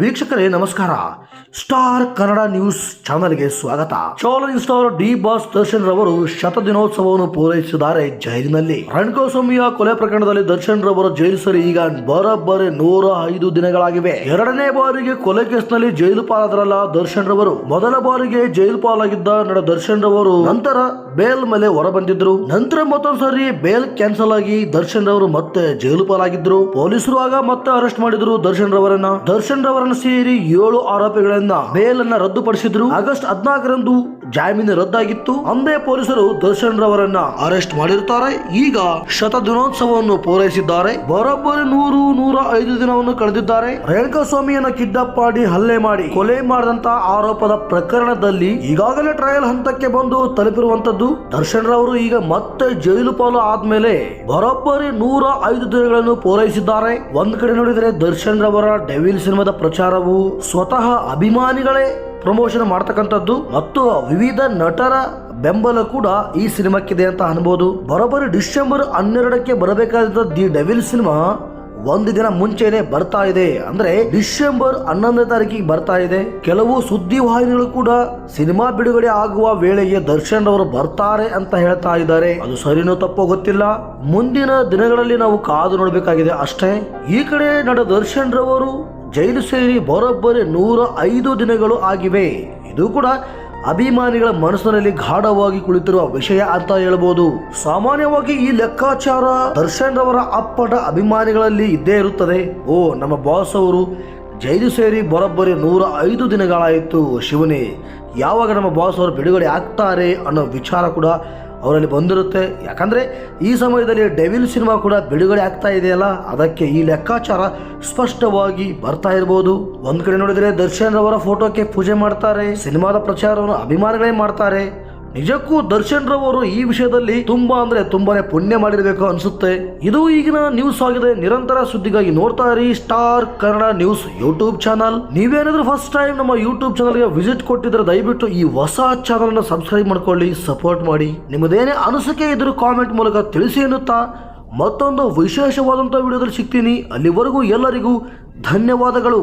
ವೀಕ್ಷಕರೇ, ನಮಸ್ಕಾರ. Star Kannada news ಚಾನಲ್ಗೆ ಸ್ವಾಗತ. Challenge star D boss Darshan ರವರು ಶತದಿನೋತ್ಸವವನ್ನು ಪೂರೈಸಿದ್ದಾರೆ ಜೈಲಿನಲ್ಲಿ. ರಣಕೋಸ್ವಾಮಿಯ ಕೊಲೆ ಪ್ರಕರಣದಲ್ಲಿ ದರ್ಶನ್ ರವರು ಜೈಲು ಸರಿ ಈಗ ಬರೋಬ್ಬರಿ ನೂರ ಐದು ದಿನಗಳಾಗಿವೆ. ಎರಡನೇ ಬಾರಿಗೆ ಕೊಲೆ ಕೇಸ್ನಲ್ಲಿ ಜೈಲು ಪಾಲಾದರಲ್ಲ ದರ್ಶನ್ ರವರು. ಮೊದಲ ಬಾರಿಗೆ ಜೈಲು ಪಾಲಾಗಿದ್ದ ನಡ ದರ್ಶನ್ ರವರು ನಂತರ ಬೇಲ್ ಮೇಲೆ ಹೊರ ಬಂದಿದ್ರು ನಂತರ ಮತ್ತೊಂದು ಸಾರಿ ಬೇಲ್ ಕ್ಯಾನ್ಸಲ್ ಆಗಿ ದರ್ಶನ್ ರವರು ಮತ್ತೆ ಜೈಲು ಪಾಲಾಗಿದ್ರು. ಪೊಲೀಸರು ಆಗ ಮತ್ತೆ ಅರೆಸ್ಟ್ ಮಾಡಿದ್ರು ದರ್ಶನ್ ರವರನ್ನ. ದರ್ಶನ್ ಸೇರಿ ಏಳು ಆರೋಪಿಗಳನ್ನ ಬೇಲ್ ಅನ್ನ ರದ್ದುಪಡಿಸಿದ್ರು. ಆಗಸ್ಟ್ ಹದಿನಾಲ್ಕರಂದು ಜಾಮೀನು ರದ್ದಾಗಿತ್ತು. ಅಂದೇ ಪೊಲೀಸರು ದರ್ಶನ್ ರವರನ್ನ ಅರೆಸ್ಟ್ ಮಾಡಿರುತ್ತಾರೆ. ಈಗ ಶತ ದಿನೋತ್ಸವವನ್ನು ಪೂರೈಸಿದ್ದಾರೆ. ಬರೋಬ್ಬರಿ ನೂರು, ನೂರ ಐದು ದಿನವನ್ನು ಕಳೆದಿದ್ದಾರೆ. ರೇಣುಕಾ ಸ್ವಾಮಿಯನ್ನ ಕಿಡ್ನಾಪ್ ಮಾಡಿ ಹಲ್ಲೆ ಮಾಡಿ ಕೊಲೆ ಮಾಡಿದಂತ ಆರೋಪದ ಪ್ರಕರಣದಲ್ಲಿ ಈಗಾಗಲೇ ಟ್ರಯಲ್ ಹಂತಕ್ಕೆ ಬಂದು ತಲುಪಿರುವಂತದ್ದು ದರ್ಶನ್ ರವರು ಈಗ ಮತ್ತೆ ಜೈಲು ಪಾಲು ಆದ್ಮೇಲೆ ಬರೋಬ್ಬರಿ ನೂರ ಐದು ದಿನಗಳನ್ನು ಪೂರೈಸಿದ್ದಾರೆ. ಒಂದ್ ಕಡೆ ನೋಡಿದರೆ ದರ್ಶನ್ ರವರ ಡೆವಿಲ್ ಸಿನಿಮಾದ ಪ್ರಚಾರವು ಸ್ವತಃ ಅಭಿಮಾನಿಗಳೇ ಪ್ರಮೋಷನ್ ಮಾಡ್ತಕ್ಕಂಥದ್ದು ಮತ್ತು ವಿವಿಧ ನಟರ ಬೆಂಬಲ ಕೂಡ ಈ ಸಿನಿಮಾಕ್ಕಿದೆ ಅಂತ ಅನ್ಬೋದು. ಬರೋಬ್ಬರಿ ಡಿಸೆಂಬರ್ ಹನ್ನೆರಡಕ್ಕೆ ಬರಬೇಕಾದ ದಿ ಡೆವಿಲ್ ಸಿನಿಮಾ ಒಂದು ದಿನ ಮುಂಚೆನೆ ಬರ್ತಾ ಇದೆ. ಅಂದ್ರೆ ಡಿಸೆಂಬರ್ ಹನ್ನೊಂದನೇ ತಾರೀಕಿಗೆ ಬರ್ತಾ ಇದೆ. ಕೆಲವು ಸುದ್ದಿ ವಾಹಿನಿಗಳು ಕೂಡ ಸಿನಿಮಾ ಬಿಡುಗಡೆ ಆಗುವ ವೇಳೆಗೆ ದರ್ಶನ್ ಅವರು ಬರ್ತಾರೆ ಅಂತ ಹೇಳ್ತಾ ಇದ್ದಾರೆ. ಅದು ಸರಿನೋ ತಪ್ಪೋ ಗೊತ್ತಿಲ್ಲ. ಮುಂದಿನ ದಿನಗಳಲ್ಲಿ ನಾವು ಕಾದು ನೋಡಬೇಕಾಗಿದೆ ಅಷ್ಟೇ. ಈ ಕಡೆ ನಟ ದರ್ಶನ್ ರವರು ಜೈಲು ಸೇರಿ ಬರೋಬ್ಬರಿ ನೂರ ಐದು ದಿನಗಳು ಆಗಿವೆ. ಇದು ಕೂಡ ಅಭಿಮಾನಿಗಳ ಮನಸ್ಸಿನಲ್ಲಿ ಗಾಢವಾಗಿ ಕುಳಿತಿರುವ ವಿಷಯ ಅಂತ ಹೇಳ್ಬೋದು. ಸಾಮಾನ್ಯವಾಗಿ ಈ ಲೆಕ್ಕಾಚಾರ ದರ್ಶನ್ ರವರ ಅಪ್ಪಟ ಅಭಿಮಾನಿಗಳಲ್ಲಿ ಇದ್ದೇ ಇರುತ್ತದೆ. ಓ, ನಮ್ಮ ಬಾಸ್ ಅವರು ಜೈಲು ಸೇರಿ ಬರೋಬ್ಬರಿ ನೂರ ಐದು ದಿನಗಳಾಯಿತು ಶಿವನೇ. ಯಾವಾಗ ನಮ್ಮ ಬಾಸ್ ಅವರು ಬಿಡುಗಡೆ ಆಗ್ತಾರೆ ಅನ್ನೋ ವಿಚಾರ ಕೂಡ ಅವರಲ್ಲಿ ಬಂದಿರುತ್ತೆ. ಯಾಕಂದರೆ ಈ ಸಮಯದಲ್ಲಿ ಡೆವಿಲ್ ಸಿನಿಮಾ ಕೂಡ ಬಿಡುಗಡೆ ಆಗ್ತಾ ಇದೆಯಲ್ಲ, ಅದಕ್ಕೆ ಈ ಲೆಕ್ಕಾಚಾರ ಸ್ಪಷ್ಟವಾಗಿ ಬರ್ತಾ ಇರ್ಬೋದು. ಒಂದು ಕಡೆ ನೋಡಿದರೆ ದರ್ಶನ್ ರವರ ಫೋಟೋಕ್ಕೆ ಪೂಜೆ ಮಾಡ್ತಾರೆ, ಸಿನಿಮಾದ ಪ್ರಚಾರವನ್ನು ಅಭಿಮಾನಿಗಳೇ ಮಾಡ್ತಾರೆ. ನಿಜಕ್ಕೂ ದರ್ಶನ್ ರವರು ಈ ವಿಷಯದಲ್ಲಿ ತುಂಬಾ ಅಂದ್ರೆ ತುಂಬಾನೇ ಪುಣ್ಯ ಮಾಡಿರಬೇಕು ಅನ್ಸುತ್ತೆ. ಇದು ಈಗಿನ ನ್ಯೂಸ್ ಆಗಿದೆ. ನಿರಂತರ ಸುದ್ದಿಗಾಗಿ ನೋಡ್ತಾ ಇರಿ star Kannada news YouTube channel. ನೀವೇನಾದ್ರೂ ಫಸ್ಟ್ ಟೈಮ್ ನಮ್ಮ ಯೂಟ್ಯೂಬ್ ಚಾನಲ್ಗೆ ವಿಸಿಟ್ ಕೊಟ್ಟಿದ್ರೆ ದಯವಿಟ್ಟು ಈ ಹೊಸ ಚಾನಲ್ನ ಸಬ್ಸ್ಕ್ರೈಬ್ ಮಾಡ್ಕೊಳ್ಳಿ ಸಪೋರ್ಟ್ ಮಾಡಿ. ನಿಮ್ಮದೇನೇ ಅನಿಸಿಕೆ ಇದ್ರೂ ಕಾಮೆಂಟ್ ಮೂಲಕ ತಿಳಿಸಿ ಎನ್ನುತ್ತಾ. ಮತ್ತೊಂದು ವಿಶೇಷವಾದಂತಹ ವಿಡಿಯೋದಲ್ಲಿ ಸಿಗ್ತೀನಿ. ಅಲ್ಲಿವರೆಗೂ ಎಲ್ಲರಿಗೂ ಧನ್ಯವಾದಗಳು.